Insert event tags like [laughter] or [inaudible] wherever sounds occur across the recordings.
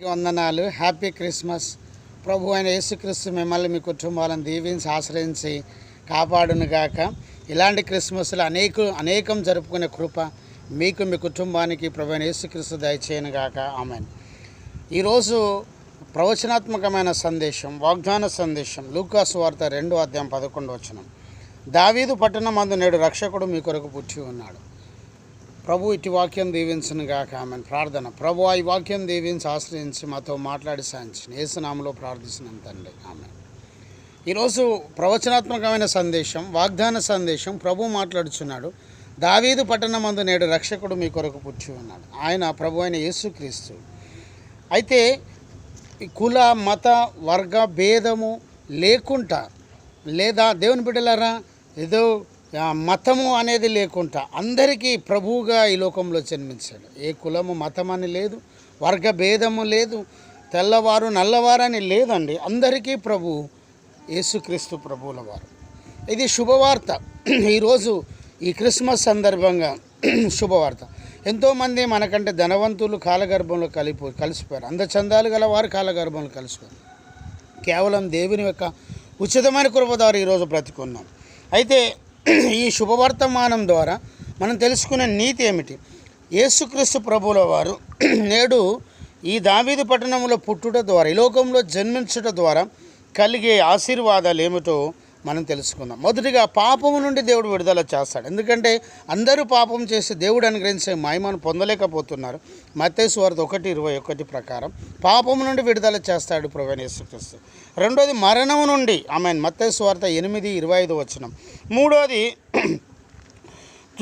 వందనాలు. Happy Christmas. ప్రభు అయిన యేసుక్రీస్తు మిమ్మల్ని మీ కుటుంబాలను దీవించి ఆశ్రయించి కాపాడునుగాక. ఇలాంటి క్రిస్మస్లు అనేక అనేకం జరుపుకునే కృప మీకు మీ కుటుంబానికి ప్రభు అయిన యేసుక్రీస్తు దయచేయను గాక ఆమె ఈరోజు ప్రవచనాత్మకమైన సందేశం వాగ్దాన సందేశం లూకాసు వార్త రెండో అధ్యాయం పదకొండు వచ్చిన దావీదు పట్టణం మందు నేడు రక్షకుడు మీ కొరకు పుట్టి ఉన్నాడు. ప్రభు ఇటు వాక్యం దీవించను గాక. ఆమె ప్రార్థన. ప్రభు ఈ వాక్యం దీవించి ఆశ్రయించి మాతో మాట్లాడి సాయించిన ఏసునామలో ప్రార్థిస్తున్నాను తండ్రి. ఆమె ఈరోజు ప్రవచనాత్మకమైన సందేశం వాగ్దాన సందేశం ప్రభు మాట్లాడుచున్నాడు. దావీదు పట్టణమందు నేడు రక్షకుడు మీ కొరకు పుట్టి ఉన్నాడు. ఆయన ప్రభు అయిన యేసుక్రీస్తు. అయితే కుల మత వర్గ భేదము లేకుండా లేదా దేవుని బిడ్డలారా ఏదో మతము అనేది లేకుండా అందరికీ ప్రభువుగా ఈ లోకంలో జన్మించాడు. ఏ కులము మతం అని లేదు వర్గ భేదము లేదు తెల్లవారు నల్లవారని లేదండి. అందరికీ ప్రభు యేసుక్రీస్తు ప్రభువుల వారు. ఇది శుభవార్త. ఈరోజు ఈ క్రిస్మస్ సందర్భంగా శుభవార్త. ఎంతోమంది మనకంటే ధనవంతులు కాలగర్భంలో కలిపో కలిసిపోయారు. అందచందాలు గల వారు కాలగర్భంలో కలిసిపోయారు. కేవలం దేవుని యొక్క ఉచితమైన కృప ద్వారా ఈరోజు బ్రతికున్నాం. అయితే ఈ శుభవర్తమానం ద్వారా మనం తెలుసుకునే నీతి ఏమిటి? యేసుక్రీస్తు ప్రభువుల వారు [clears throat] నేడు ఈ దావీదు పట్టణంలో పుట్టుట ద్వారా ఈ లోకంలో జన్మించుట ద్వారా కలిగే ఆశీర్వాదాలు ఏమిటో మనం తెలుసుకుందాం. మొదటిగా పాపము నుండి దేవుడు విడుదల చేస్తాడు. ఎందుకంటే అందరూ పాపం చేసి దేవుడు అనుగ్రహించే మహిమను పొందలేకపోతున్నారు. మత్తేసు వారిది ఒకటి ఇరవై ఒకటి ప్రకారం పాపము నుండి విడుదల చేస్తాడు ప్రవీణ రెండోది మరణము నుండి ఆమె మత్తేసు వార్త ఎనిమిది ఇరవై ఐదు వచ్చిన మూడోది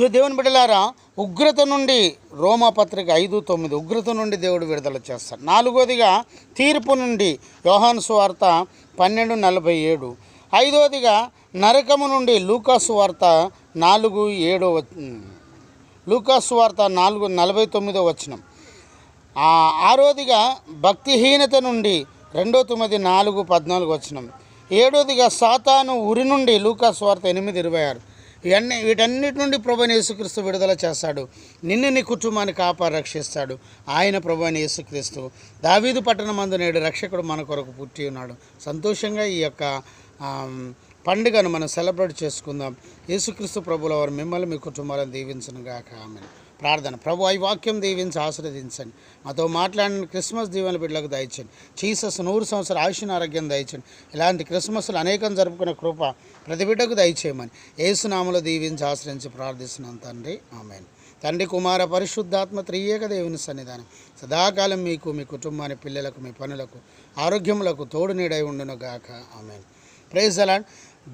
దేవుని బిడ్డలారా ఉగ్రత నుండి రోమాపత్రిక ఐదు తొమ్మిది ఉగ్రత నుండి దేవుడు విడుదల చేస్తాడు. నాలుగోదిగా తీర్పు నుండి యోహాన్ సువార్త పన్నెండు నలభై ఏడు. ఐదవదిగా నరకము నుండి లూకాసు వార్త నాలుగు ఏడో లూకాసు వార్త నాలుగు నలభై తొమ్మిదో వచనం. ఆరోదిగా భక్తిహీనత నుండి రెండో తొమ్మిది నాలుగు పద్నాలుగు వచనం. ఏడోదిగా సాతాను ఉరి నుండి లూకాస్ వార్త ఎనిమిది ఇరవై ఆరు. ఇవన్నీ వీటన్నిటి నుండి ప్రభుని యేసుక్రీస్తు విడుదల చేస్తాడు. నిన్ను నీ కుటుంబాన్ని కాపాడి రక్షిస్తాడు ఆయన ప్రభుని యేసుక్రీస్తు. దావీదు పట్టణమందు నేడు రక్షకుడు మన కొరకు పుట్టి ఉన్నాడు. సంతోషంగా ఈ యొక్క పండుగను మనం సెలబ్రేట్ చేసుకుందాం. యేసుక్రీస్తు ప్రభుల వారు మిమ్మల్ని మీ కుటుంబాలను దీవించను గాక ఆమె ప్రార్థన. ప్రభు ఈ వాక్యం దీవించి ఆశీర్వదించండి. మాతో మాట్లాడిన క్రిస్మస్ దీవెన బిడ్డలకు దయచండి చీసస్ నూరు సంవత్సరాల ఆయుష్ను ఆరోగ్యం దయచండి ఇలాంటి క్రిస్మస్లు అనేకం జరుపుకునే కృప ప్రతి బిడ్డకు దయచేయమని ఏసునామలో దీవించి ఆశ్రయించి ప్రార్థిస్తున్నాం తండ్రి. ఆమె తండ్రి కుమార పరిశుద్ధాత్మ త్రియేక దేవుని సన్నిధానం. సదాకాలం మీకు మీ కుటుంబాన్ని పిల్లలకు మీ పనులకు ఆరోగ్యములకు తోడు నీడై ఉండును గాక ఆమెను. ప్రైజ్ అలాడ్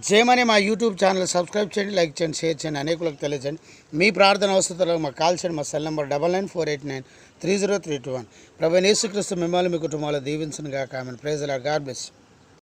జయమని మా యూట్యూబ్ ఛానల్ సబ్స్క్రైబ్ చేయండి లైక్ చేయండి షేర్ చేయండి అనేకులకు తెలియజేయండి. మీ ప్రార్థన అవసరాలకు మాకు కాల్ చేయండి. మా cell number double nine four eight nine three zero three two one. ప్రభు యేసుక్రీస్తు మిమ్మల్ని మీ కుటుంబాలు దీవించను కాక ఆమెన్. ప్రైజ్ అలా. God bless